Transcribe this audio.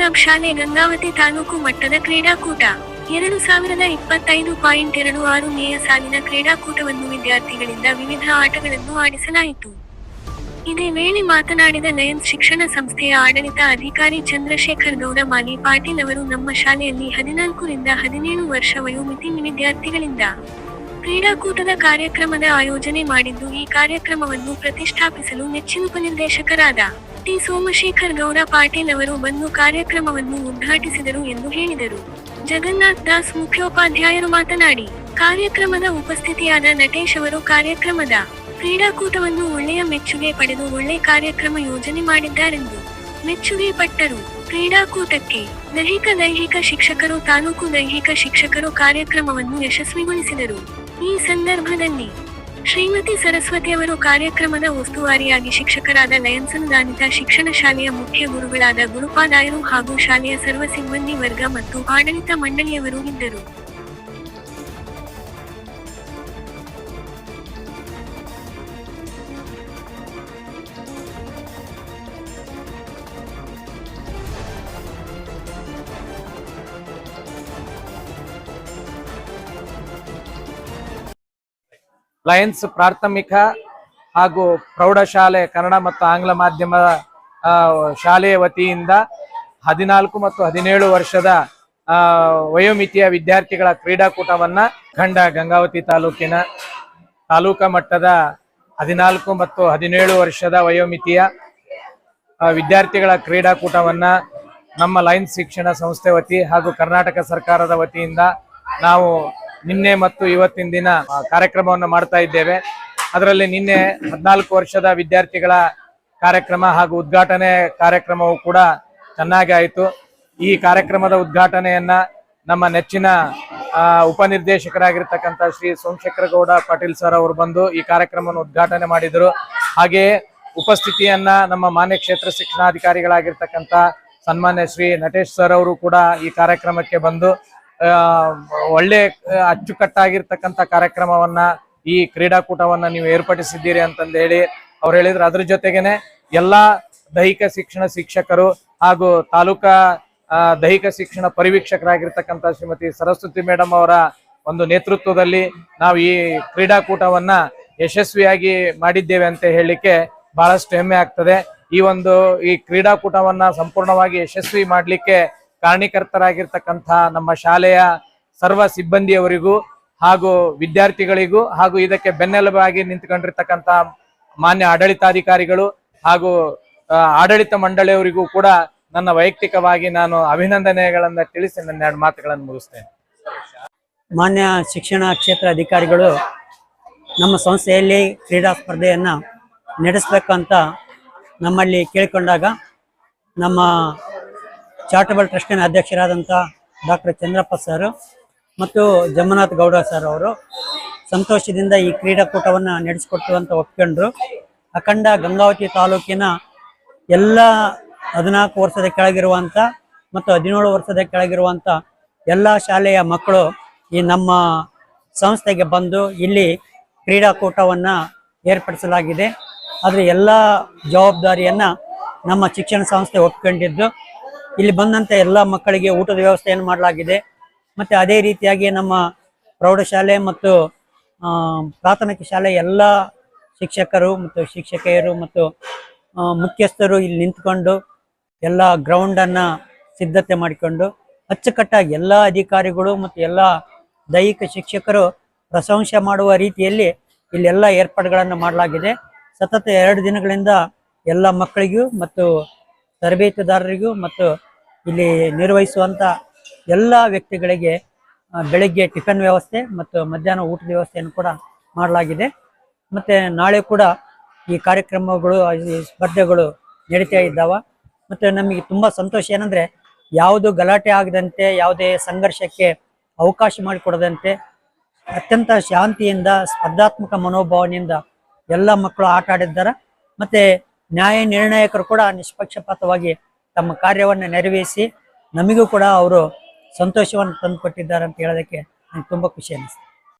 Club ಶಾಲೆ ಗಂಗಾವತಿ ತಾಲೂಕು ಮಟ್ಟದ ಕ್ರೀಡಾಕೂಟ. ಎರಡು ಸಾವಿರದ ಇಪ್ಪತ್ತೈದು ಪಾಯಿಂಟ್ ಎರಡು ಆರು ಮೇಯ ಸಾಲಿನ ಕ್ರೀಡಾಕೂಟವನ್ನು ವಿದ್ಯಾರ್ಥಿಗಳಿಂದ ವಿವಿಧ ಆಟಗಳನ್ನು ಆಡಿಸಲಾಯಿತು. ಇದೇ ವೇಳೆ ಮಾತನಾಡಿದ ಲಯನ್ಸ್ ಶಿಕ್ಷಣ ಸಂಸ್ಥೆಯ ಆಡಳಿತ ಅಧಿಕಾರಿ ಚಂದ್ರಶೇಖರ್ ಗೌಡ, ಮಾಲಿ ಪಾಟೀಲ್ ಅವರು ನಮ್ಮ ಶಾಲೆಯಲ್ಲಿ ಹದಿನಾಲ್ಕರಿಂದ ಹದಿನೇಳು ವರ್ಷ ವಯೋಮಿತಿ ವಿದ್ಯಾರ್ಥಿಗಳಿಂದ ಕ್ರೀಡಾಕೂಟದ ಕಾರ್ಯಕ್ರಮದ ಆಯೋಜನೆ ಮಾಡಿದ್ದು ಈ ಕಾರ್ಯಕ್ರಮವನ್ನು ಪ್ರತಿಷ್ಠಾಪಿಸಲು ನೆಚ್ಚಿನ ಉಪನಿರ್ದೇಶಕರಾದ ಟಿ. ಸೋಮಶೇಖರ್ ಗೌಡ ಪಾಟೀಲ್ ಅವರು ಬಂದು ಕಾರ್ಯಕ್ರಮವನ್ನು ಉದ್ಘಾಟಿಸಿದರು ಎಂದು ಹೇಳಿದರು. ಜಗನ್ನಾಥ್ ದಾಸ್ ಮುಖ್ಯೋಪಾಧ್ಯಾಯರು ಮಾತನಾಡಿ, ಕಾರ್ಯಕ್ರಮದ ಉಪಸ್ಥಿತಿಯಾದ ನಟೇಶ್ ಅವರು ಕಾರ್ಯಕ್ರಮದ ಕ್ರೀಡಾಕೂಟವನ್ನು ಒಳ್ಳೆಯ ಮೆಚ್ಚುಗೆ ಪಡೆದು ಒಳ್ಳೆ ಕಾರ್ಯಕ್ರಮ ಯೋಜನೆ ಮಾಡಿದ್ದಾರೆಂದು ಮೆಚ್ಚುಗೆ ಪಟ್ಟರು. ಕ್ರೀಡಾಕೂಟಕ್ಕೆ ದೈಹಿಕ ದೈಹಿಕ ಶಿಕ್ಷಕರು, ತಾಲೂಕು ದೈಹಿಕ ಶಿಕ್ಷಕರು ಕಾರ್ಯಕ್ರಮವನ್ನು ಯಶಸ್ವಿಗೊಳಿಸಿದರು. ಈ ಸಂದರ್ಭದಲ್ಲಿ ಶ್ರೀಮತಿ ಸರಸ್ವತಿ ಅವರು ಕಾರ್ಯಕ್ರಮದ ಉಸ್ತುವಾರಿಯಾಗಿ ಶಿಕ್ಷಕರಾದ ಲಯನ್ಸ್ ಅನುದಾನಿತ ಶಿಕ್ಷಣ ಶಾಲೆಯ ಮುಖ್ಯ ಗುರುಗಳಾದ ಗುರುಪಾದಾಯರು ಹಾಗೂ ಶಾಲೆಯ ಸರ್ವ ಸಿಬ್ಬಂದಿ ವರ್ಗ ಮತ್ತು ಆಡಳಿತ ಮಂಡಳಿಯವರು ಇದ್ದರು. ಲಯನ್ಸ್ ಪ್ರಾಥಮಿಕ ಹಾಗೂ ಪ್ರೌಢಶಾಲೆ ಕನ್ನಡ ಮತ್ತು ಆಂಗ್ಲ ಮಾಧ್ಯಮ ಶಾಲೆಯ ವತಿಯಿಂದ ಹದಿನಾಲ್ಕು ಮತ್ತು ಹದಿನೇಳು ವರ್ಷದ ವಯೋಮಿತಿಯ ವಿದ್ಯಾರ್ಥಿಗಳ ಕ್ರೀಡಾಕೂಟವನ್ನ ಖಂಡ ಗಂಗಾವತಿ ತಾಲೂಕಿನ ತಾಲೂಕಾ ಮಟ್ಟದ ಹದಿನಾಲ್ಕು ಮತ್ತು ಹದಿನೇಳು ವರ್ಷದ ವಯೋಮಿತಿಯ ವಿದ್ಯಾರ್ಥಿಗಳ ಕ್ರೀಡಾಕೂಟವನ್ನ ನಮ್ಮ ಲೈನ್ಸ್ ಶಿಕ್ಷಣ ಸಂಸ್ಥೆ ವತಿ ಹಾಗೂ ಕರ್ನಾಟಕ ಸರ್ಕಾರದ ವತಿಯಿಂದ ನಾವು ನಿನ್ನೆ ಮತ್ತು ಇವತ್ತಿನ ದಿನ ಕಾರ್ಯಕ್ರಮವನ್ನು ಮಾಡ್ತಾ ಇದ್ದೇವೆ. ಅದರಲ್ಲಿ ನಿನ್ನೆ ಹದಿನಾಲ್ಕು ವರ್ಷದ ವಿದ್ಯಾರ್ಥಿಗಳ ಕಾರ್ಯಕ್ರಮ ಹಾಗೂ ಉದ್ಘಾಟನೆ ಕಾರ್ಯಕ್ರಮವು ಕೂಡ ಚೆನ್ನಾಗಿ ಆಯಿತು. ಈ ಕಾರ್ಯಕ್ರಮದ ಉದ್ಘಾಟನೆಯನ್ನ ನಮ್ಮ ನೆಚ್ಚಿನ ಉಪ ಉಪನಿರ್ದೇಶಕರಾಗಿರ್ತಕ್ಕಂಥ ಶ್ರೀ ಸೋಮಶೇಖರ ಗೌಡ ಪಾಟೀಲ್ ಸರ್ ಅವರು ಬಂದು ಈ ಕಾರ್ಯಕ್ರಮವನ್ನು ಉದ್ಘಾಟನೆ ಮಾಡಿದರು. ಹಾಗೆಯೇ ಉಪಸ್ಥಿತಿಯನ್ನ ನಮ್ಮ ಮಾನ್ಯ ಕ್ಷೇತ್ರ ಶಿಕ್ಷಣಾಧಿಕಾರಿಗಳಾಗಿರ್ತಕ್ಕಂಥ ಸನ್ಮಾನ್ಯ ಶ್ರೀ ನಟೇಶ್ ಸರ್ ಅವರು ಕೂಡ ಈ ಕಾರ್ಯಕ್ರಮಕ್ಕೆ ಬಂದು ಒಳ್ಳೆ ಅಚ್ಚುಕಟ್ಟಾಗಿರ್ತಕ್ಕಂಥ ಕಾರ್ಯಕ್ರಮವನ್ನ ಈ ಕ್ರೀಡಾಕೂಟವನ್ನ ನೀವು ಏರ್ಪಡಿಸಿದ್ದೀರಿ ಅಂತಂದು ಹೇಳಿ ಅವ್ರು ಹೇಳಿದ್ರು. ಅದ್ರ ಜೊತೆಗೇನೆ ಎಲ್ಲಾ ದೈಹಿಕ ಶಿಕ್ಷಣ ಶಿಕ್ಷಕರು ಹಾಗೂ ತಾಲೂಕಾ ದೈಹಿಕ ಶಿಕ್ಷಣ ಪರಿವೀಕ್ಷಕರಾಗಿರ್ತಕ್ಕಂಥ ಶ್ರೀಮತಿ ಸರಸ್ವತಿ ಮೇಡಮ್ ಅವರ ಒಂದು ನೇತೃತ್ವದಲ್ಲಿ ನಾವು ಈ ಕ್ರೀಡಾಕೂಟವನ್ನ ಯಶಸ್ವಿಯಾಗಿ ಮಾಡಿದ್ದೇವೆ ಅಂತ ಹೇಳಲಿಕ್ಕೆ ಬಹಳಷ್ಟು ಹೆಮ್ಮೆ ಆಗ್ತದೆ. ಈ ಒಂದು, ಈ ಕ್ರೀಡಾಕೂಟವನ್ನ ಸಂಪೂರ್ಣವಾಗಿ ಯಶಸ್ವಿ ಮಾಡಲಿಕ್ಕೆ ಕಾರಣೀಕರ್ತರಾಗಿರ್ತಕ್ಕಂಥ ನಮ್ಮ ಶಾಲೆಯ ಸರ್ವ ಸಿಬ್ಬಂದಿಯವರಿಗೂ ಹಾಗೂ ವಿದ್ಯಾರ್ಥಿಗಳಿಗೂ ಹಾಗೂ ಇದಕ್ಕೆ ಬೆನ್ನೆಲುಬಾಗಿ ನಿಂತ್ಕೊಂಡಿರ್ತಕ್ಕಂಥ ಮಾನ್ಯ ಆಡಳಿತಾಧಿಕಾರಿಗಳು ಹಾಗೂ ಆಡಳಿತ ಮಂಡಳಿಯವರಿಗೂ ಕೂಡ ನನ್ನ ವೈಯಕ್ತಿಕವಾಗಿ ನಾನು ಅಭಿನಂದನೆಗಳನ್ನು ತಿಳಿಸಿ ನನ್ನ ಎರಡು ಮಾತುಗಳನ್ನು ಮುಗಿಸ್ತೇನೆ. ಮಾನ್ಯ ಶಿಕ್ಷಣ ಕ್ಷೇತ್ರ ಅಧಿಕಾರಿಗಳು, ನಮ್ಮ ಸಂಸ್ಥೆಯಲ್ಲಿ ಕ್ರೀಡಾ ಸ್ಪರ್ಧೆಯನ್ನು ನಡೆಸಬೇಕಂತ ನಮ್ಮಲ್ಲಿ ಕೇಳಿಕೊಂಡಾಗ ನಮ್ಮ ಚಾರಿಟಬಲ್ ಟ್ರಸ್ಟಿನ ಅಧ್ಯಕ್ಷರಾದಂಥ ಡಾಕ್ಟರ್ ಚಂದ್ರಪ್ಪ ಸರ್ ಮತ್ತು ಜಮ್ಮನಾಥ್ ಗೌಡ ಸರ್ ಅವರು ಸಂತೋಷದಿಂದ ಈ ಕ್ರೀಡಾಕೂಟವನ್ನು ಅಂತ ಒಪ್ಕೊಂಡ್ರು. ಅಖಂಡ ಗಂಗಾವತಿ ತಾಲೂಕಿನ ಎಲ್ಲ ಹದಿನಾಲ್ಕು ವರ್ಷದ ಕೆಳಗಿರುವಂಥ ಮತ್ತು ಹದಿನೇಳು ವರ್ಷದ ಕೆಳಗಿರುವಂಥ ಎಲ್ಲ ಶಾಲೆಯ ಮಕ್ಕಳು ಈ ನಮ್ಮ ಸಂಸ್ಥೆಗೆ ಬಂದು ಇಲ್ಲಿ ಕ್ರೀಡಾಕೂಟವನ್ನು ಏರ್ಪಡಿಸಲಾಗಿದೆ. ಆದರೆ ಎಲ್ಲ ಜವಾಬ್ದಾರಿಯನ್ನು ನಮ್ಮ ಶಿಕ್ಷಣ ಸಂಸ್ಥೆ ಒಪ್ಕೊಂಡಿದ್ದು. ಇಲ್ಲಿ ಬಂದಂತ ಎಲ್ಲ ಮಕ್ಕಳಿಗೆ ಊಟದ ವ್ಯವಸ್ಥೆಯನ್ನು ಮಾಡಲಾಗಿದೆ. ಮತ್ತೆ ಅದೇ ರೀತಿಯಾಗಿ ನಮ್ಮ ಪ್ರೌಢಶಾಲೆ ಮತ್ತು ಪ್ರಾಥಮಿಕ ಶಾಲೆ ಎಲ್ಲ ಶಿಕ್ಷಕರು ಮತ್ತು ಶಿಕ್ಷಕಿಯರು ಮತ್ತು ಮುಖ್ಯಸ್ಥರು ಇಲ್ಲಿ ನಿಂತ್ಕೊಂಡು ಎಲ್ಲ ಗ್ರೌಂಡನ್ನು ಸಿದ್ಧತೆ ಮಾಡಿಕೊಂಡು ಅಚ್ಚುಕಟ್ಟಾಗಿ ಎಲ್ಲ ಅಧಿಕಾರಿಗಳು ಮತ್ತು ಎಲ್ಲ ದೈಹಿಕ ಶಿಕ್ಷಕರು ಪ್ರಶಂಸೆ ಮಾಡುವ ರೀತಿಯಲ್ಲಿ ಇಲ್ಲೆಲ್ಲ ಏರ್ಪಾಡುಗಳನ್ನು ಮಾಡಲಾಗಿದೆ. ಸತತ ಎರಡು ದಿನಗಳಿಂದ ಎಲ್ಲ ಮಕ್ಕಳಿಗೂ ಮತ್ತು ತರಬೇತುದಾರರಿಗೂ ಮತ್ತು ಇಲ್ಲಿ ನಿರ್ವಹಿಸುವಂಥ ಎಲ್ಲ ವ್ಯಕ್ತಿಗಳಿಗೆ ಬೆಳಗ್ಗೆ ಟಿಫನ್ ವ್ಯವಸ್ಥೆ ಮತ್ತು ಮಧ್ಯಾಹ್ನ ಊಟದ ವ್ಯವಸ್ಥೆಯನ್ನು ಕೂಡ ಮಾಡಲಾಗಿದೆ. ಮತ್ತು ನಾಳೆ ಕೂಡ ಈ ಕಾರ್ಯಕ್ರಮಗಳು, ಈ ಸ್ಪರ್ಧೆಗಳು ನಡೀತಾ ಇದ್ದಾವೆ. ಮತ್ತು ನಮಗೆ ತುಂಬ ಸಂತೋಷ ಏನಂದರೆ, ಯಾವುದು ಗಲಾಟೆ ಆಗದಂತೆ, ಯಾವುದೇ ಸಂಘರ್ಷಕ್ಕೆ ಅವಕಾಶ ಮಾಡಿಕೊಡದಂತೆ, ಅತ್ಯಂತ ಶಾಂತಿಯಿಂದ, ಸ್ಪರ್ಧಾತ್ಮಕ ಮನೋಭಾವನೆಯಿಂದ ಎಲ್ಲ ಮಕ್ಕಳು ಆಟ ಆಡಿದ್ದಾರೆ. ಮತ್ತೆ ನ್ಯಾಯ ನಿರ್ಣಾಯಕರು ಕೂಡ ನಿಷ್ಪಕ್ಷಪಾತವಾಗಿ ತಮ್ಮ ಕಾರ್ಯವನ್ನು ನೆರವೇರಿಸಿ ನಮಗೂ ಕೂಡ ಅವರು ಸಂತೋಷವನ್ನು ತಂದುಕೊಟ್ಟಿದ್ದಾರೆ ಅಂತ ಹೇಳೋದಕ್ಕೆ ನಂಗೆ ತುಂಬ ಖುಷಿ ಅನಿಸ್ತು